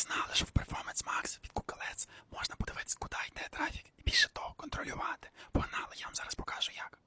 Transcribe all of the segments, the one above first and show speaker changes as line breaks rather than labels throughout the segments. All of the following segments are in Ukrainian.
знали, що в Performance Max від Google Ads можна подивитися, куди йде трафік, і більше того, контролювати. Погнали, я вам зараз покажу як.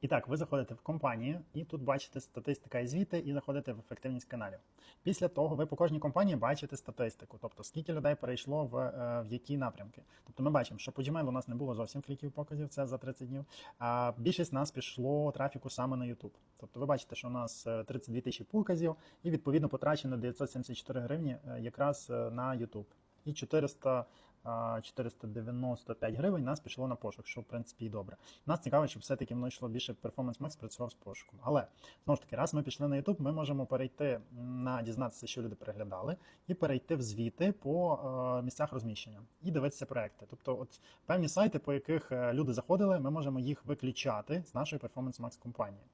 І так, ви заходите в компанію, і тут бачите статистика і звіти, і заходите в ефективність каналів. Після того ви по кожній компанії бачите статистику, тобто скільки людей перейшло в, е, в які напрямки. Тобто ми бачимо, що по Gmail у нас не було зовсім кліків показів, це за 30 днів. А більшість нас пішло трафіку саме на YouTube. Тобто ви бачите, що у нас е, 32 тисячі показів, і відповідно потрачено 974 гривні е, якраз е, на YouTube. І 400 а, 495 гривень нас пішло на пошук, що в принципі і добре. Нас цікаво, щоб все-таки воно йшло більше Performance Max працював з пошуком. Але знову ж таки, раз ми пішли на YouTube, ми можемо перейти на дізнатися, що люди переглядали, і перейти в звіти по е, місцях розміщення і дивитися проекти. Тобто, от певні сайти, по яких е, люди заходили, ми можемо їх виключати з нашої Performance Max компанії.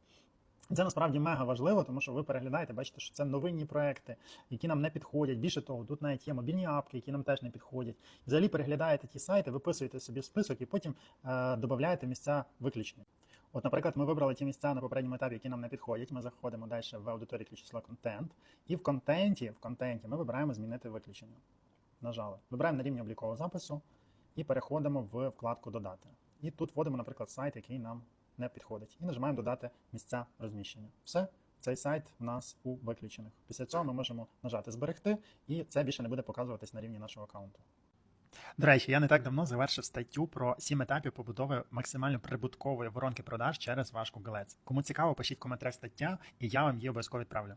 Це насправді мега важливо, тому що ви переглядаєте, бачите, що це новинні проекти, які нам не підходять. Більше того, тут навіть є мобільні апки, які нам теж не підходять. Взагалі переглядаєте ті сайти, виписуєте собі список і потім е, додаєте місця виключення. От, наприклад, ми вибрали ті місця на попередньому етапі, які нам не підходять. Ми заходимо далі в аудиторію число контент, і в контенті, в контенті ми вибираємо змінити виключення. Нажали. Вибираємо на рівні облікового запису і переходимо в вкладку Додати. І тут вводимо, наприклад, сайт, який нам не підходить. І нажимаємо додати місця розміщення. Все, цей сайт у нас у виключених. Після цього ми можемо нажати зберегти, і це більше не буде показуватись на рівні нашого аккаунту.
До речі, я не так давно завершив статтю про сім етапів побудови максимально прибуткової воронки продаж через ваш Google Ads. Кому цікаво, пишіть в коментарях стаття, і я вам її обов'язково відправлю.